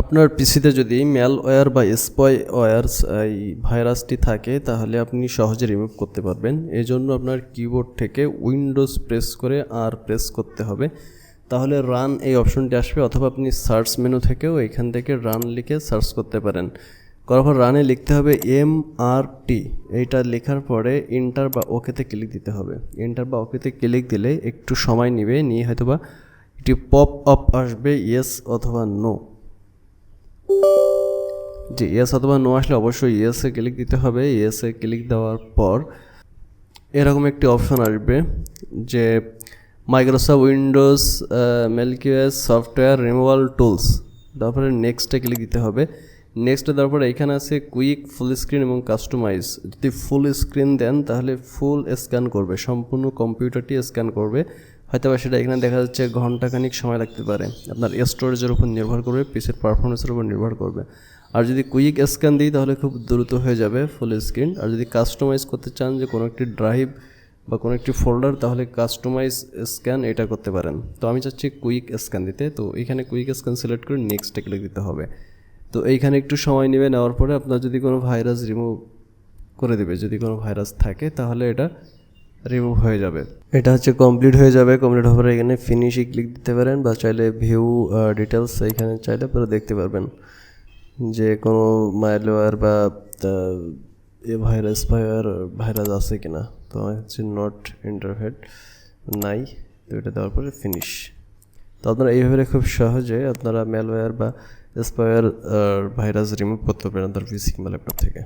আপনার পিসিতে যদি ম্যালওয়্যার বা স্পয় স্পয়ওয়্যারস এই ভাইরাসটি থাকে, তাহলে আপনি সহজে রিমুভ করতে পারবেন। এই জন্য আপনার কিবোর্ড থেকে উইন্ডোজ প্রেস করে আর প্রেস করতে হবে। তাহলে রান এই অপশনটি আসবে, অথবা আপনি সার্চ মেনু থেকেও এখান থেকে রান লিখে সার্চ করতে পারেন। করার পর রানে লিখতে হবে এম আর টি এইটা লেখার পরে ইন্টার বা ওকেতে ক্লিক দিতে হবে। ইন্টার বা ওকেতে ক্লিক দিলে একটু সময় নেবে, নিয়ে হয়তোবা একটি পপ আপ আসবে ইয়েস অথবা নো যে ইয়েস অথবা নো আসলে অবশ্যই ইয়েসে ক্লিক দিতে হবে। ইয়েসে ক্লিক দেওয়ার পর এরকম একটি অপশন আসবে যে Microsoft Windows malicious software removal tools তারপরে নেক্সটে ক্লিক দিতে হবে। নেক্সটে তারপরে এখানে আছে কুইক ফুল স্ক্রিন এবং কাস্টমাইজ যদি ফুল স্ক্রিন দেন তাহলে ফুল স্ক্যান করবে, সম্পূর্ণ কম্পিউটারটি স্ক্যান করবে। হয়তো বা সেটা এখানে দেখা যাচ্ছে ঘন্টাখানিক সময় লাগতে পারে। আপনার স্টোরেজের উপর নির্ভর করবে পিসের পারফরমেন্সের উপর নির্ভর করবে। আর যদি কুইক স্ক্যান দিই তাহলে খুব দ্রুত হয়ে যাবে ফুল স্ক্রিন আর যদি কাস্টমাইজ করতে চান যে কোনো একটি ড্রাইভ বা কোনো একটি ফোল্ডার তাহলে কাস্টমাইজ স্ক্যান এটা করতে পারেন। তো আমি চাচ্ছি কুইক স্ক্যান দিতে। তো এখানে কুইক স্ক্যান সিলেক্ট করে নেক্সটে ক্লিক দিতে হবে। তো এইখানে একটু সময় নেবে, নেওয়ার পরে আপনার যদি কোনো ভাইরাস রিমুভ করে দেবে, যদি কোনো ভাইরাস থাকে, তাহলে এটা রিমুভ হয়ে যাবে। এটা হচ্ছে কমপ্লিট হয়ে যাবে। কমপ্লিট হওয়ার পরে এখানে ফিনিশে ক্লিক দিতে পারেন বা চাইলে ভিউ ডিটেলস এখানে চাইলে আপনারা দেখতে পারবেন। যে কোনো মাইলওয়্যার বা এ ভাইরাস ভাইয়ার ভাইরাস আছে কি না তো হচ্ছে নট ইন্টারভেট নাই, তো এটা দেওয়ার পরে ফিনিশ তো আপনারা এইভাবে খুব সহজে আপনারা ম্যালওয়্যার বা স্পায়ার ভাইরাস রিমুভ করতে পারেন আপনার পিসি ল্যাপটপ থেকে।